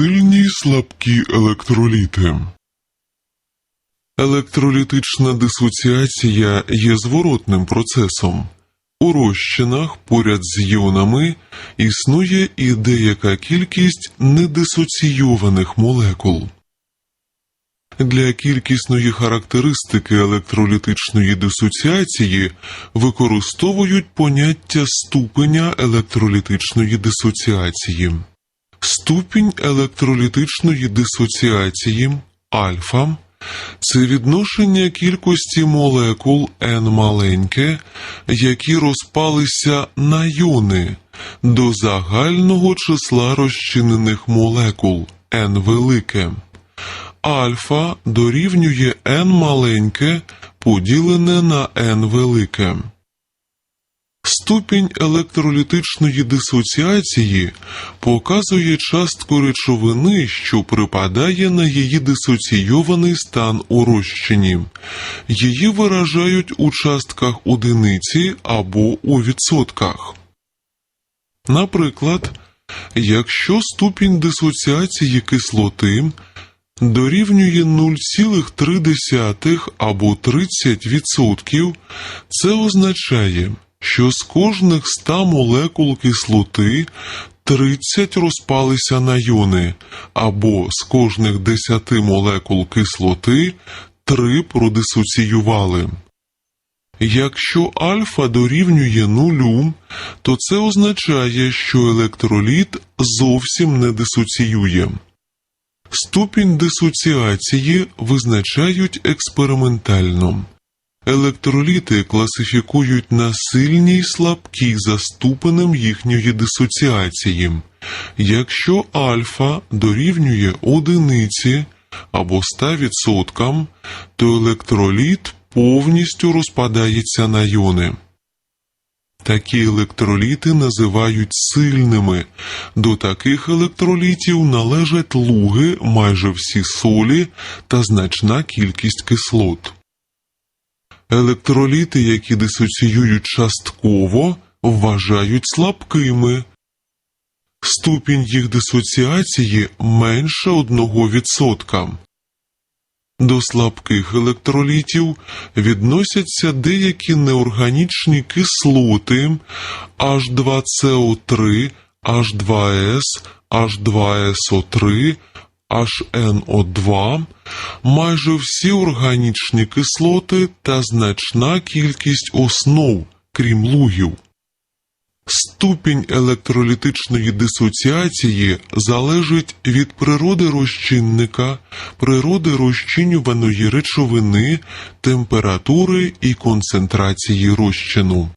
Сильні й слабкі електроліти. Електролітична дисоціація є зворотним процесом. У розчинах поряд з іонами існує і деяка кількість недисоційованих молекул. Для кількісної характеристики електролітичної дисоціації використовують поняття ступеня електролітичної дисоціації. Ступінь електролітичної дисоціації альфа це відношення кількості молекул n маленьке, які розпалися на йони до загального числа розчинених молекул n велике. Альфа дорівнює n маленьке поділене на n велике. Ступінь електролітичної дисоціації показує частку речовини, що припадає на її дисоційований стан у розчині. Її виражають у частках одиниці або у відсотках. Наприклад, якщо ступінь дисоціації кислоти дорівнює 0,3 або 30%, це означає, що з кожних 100 молекул кислоти 30 розпалися на йони, або з кожних 10 молекул кислоти 3 продисоціювали. Якщо альфа дорівнює нулю, то це означає, що електроліт зовсім не дисоціює. Ступінь дисоціації визначають експериментально. Електроліти класифікують на сильні й слабкі за їхньої дисоціації. Якщо альфа дорівнює одиниці або 100%, то електроліт повністю розпадається на йони. Такі електроліти називають сильними. До таких електролітів належать луги, майже всі солі та значна кількість кислот. Електроліти, які дисоціюють частково, вважають слабкими. Ступінь їх дисоціації менше 1%. До слабких електролітів відносяться деякі неорганічні кислоти H2CO3, H2S, H2SO3, HNO2, майже всі органічні кислоти та значна кількість основ, крім лугів. Ступінь електролітичної дисоціації залежить від природи розчинника, природи розчинюваної речовини, температури і концентрації розчину.